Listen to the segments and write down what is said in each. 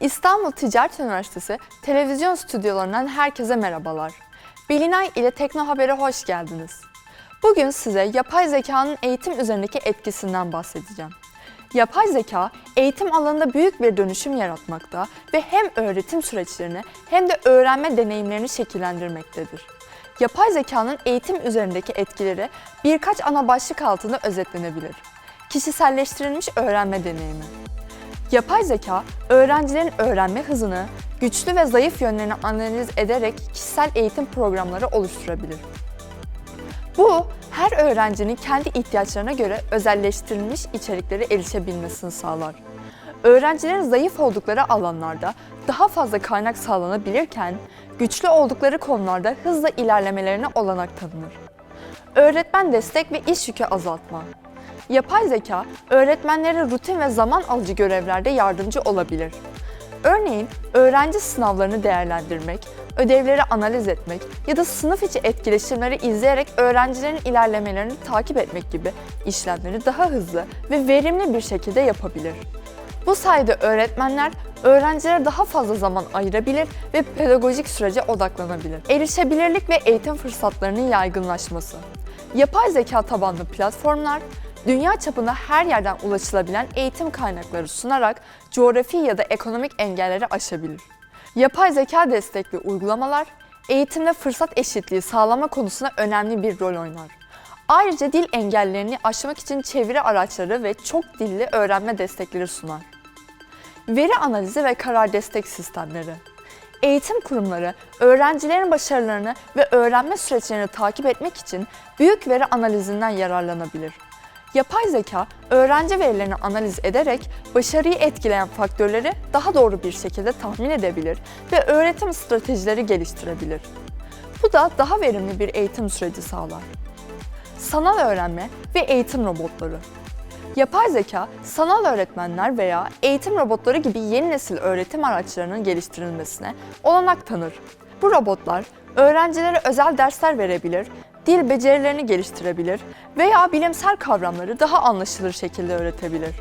İstanbul Ticaret Üniversitesi televizyon stüdyolarından herkese merhabalar. Bilinay ile Tekno Haber'e hoş geldiniz. Bugün size yapay zekanın eğitim üzerindeki etkisinden bahsedeceğim. Yapay zeka eğitim alanında büyük bir dönüşüm yaratmakta ve hem öğretim süreçlerini hem de öğrenme deneyimlerini şekillendirmektedir. Yapay zekanın eğitim üzerindeki etkileri birkaç ana başlık altında özetlenebilir. Kişiselleştirilmiş öğrenme deneyimi. Yapay zeka, öğrencilerin öğrenme hızını, güçlü ve zayıf yönlerini analiz ederek kişisel eğitim programları oluşturabilir. Bu, her öğrencinin kendi ihtiyaçlarına göre özelleştirilmiş içeriklere erişebilmesini sağlar. Öğrencilerin zayıf oldukları alanlarda daha fazla kaynak sağlanabilirken, güçlü oldukları konularda hızla ilerlemelerine olanak tanınır. Öğretmen destek ve iş yükü azaltma. Yapay zeka, öğretmenlere rutin ve zaman alıcı görevlerde yardımcı olabilir. Örneğin, öğrenci sınavlarını değerlendirmek, ödevleri analiz etmek ya da sınıf içi etkileşimleri izleyerek öğrencilerin ilerlemelerini takip etmek gibi işlemleri daha hızlı ve verimli bir şekilde yapabilir. Bu sayede öğretmenler öğrencilere daha fazla zaman ayırabilir ve pedagojik sürece odaklanabilir. Erişebilirlik ve eğitim fırsatlarının yaygınlaşması. Yapay zeka tabanlı platformlar, dünya çapında her yerden ulaşılabilen eğitim kaynakları sunarak coğrafi ya da ekonomik engelleri aşabilir. Yapay zeka destekli uygulamalar, eğitimde fırsat eşitliği sağlama konusunda önemli bir rol oynar. Ayrıca dil engellerini aşmak için çeviri araçları ve çok dilli öğrenme destekleri sunar. Veri analizi ve karar destek sistemleri. Eğitim kurumları öğrencilerin başarılarını ve öğrenme süreçlerini takip etmek için büyük veri analizinden yararlanabilir. Yapay zeka, öğrenci verilerini analiz ederek başarıyı etkileyen faktörleri daha doğru bir şekilde tahmin edebilir ve öğretim stratejileri geliştirebilir. Bu da daha verimli bir eğitim süreci sağlar. Sanal öğrenme ve eğitim robotları. Yapay zeka, sanal öğretmenler veya eğitim robotları gibi yeni nesil öğretim araçlarının geliştirilmesine olanak tanır. Bu robotlar öğrencilere özel dersler verebilir, dil becerilerini geliştirebilir veya bilimsel kavramları daha anlaşılır şekilde öğretebilir.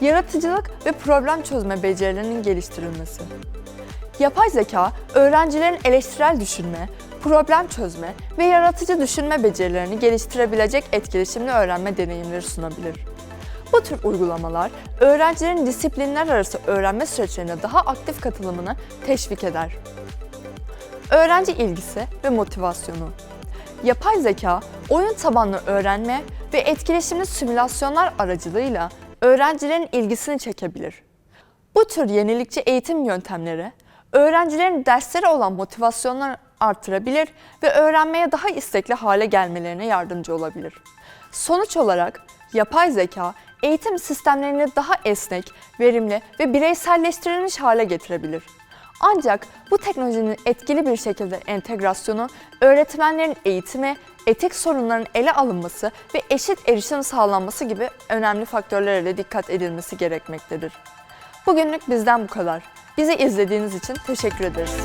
Yaratıcılık ve problem çözme becerilerinin geliştirilmesi. Yapay zeka, öğrencilerin eleştirel düşünme, problem çözme ve yaratıcı düşünme becerilerini geliştirebilecek etkileşimli öğrenme deneyimleri sunabilir. Bu tür uygulamalar, öğrencilerin disiplinler arası öğrenme süreçlerine daha aktif katılımını teşvik eder. Öğrenci ilgisi ve motivasyonu. Yapay zeka, oyun tabanlı öğrenme ve etkileşimli simülasyonlar aracılığıyla öğrencilerin ilgisini çekebilir. Bu tür yenilikçi eğitim yöntemleri, öğrencilerin derslere olan motivasyonlarını artırabilir ve öğrenmeye daha istekli hale gelmelerine yardımcı olabilir. Sonuç olarak yapay zeka eğitim sistemlerini daha esnek, verimli ve bireyselleştirilmiş hale getirebilir. Ancak bu teknolojinin etkili bir şekilde entegrasyonu, öğretmenlerin eğitimi, etik sorunların ele alınması ve eşit erişim sağlanması gibi önemli faktörlere de dikkat edilmesi gerekmektedir. Bugünlük bizden bu kadar. Bizi izlediğiniz için teşekkür ederiz.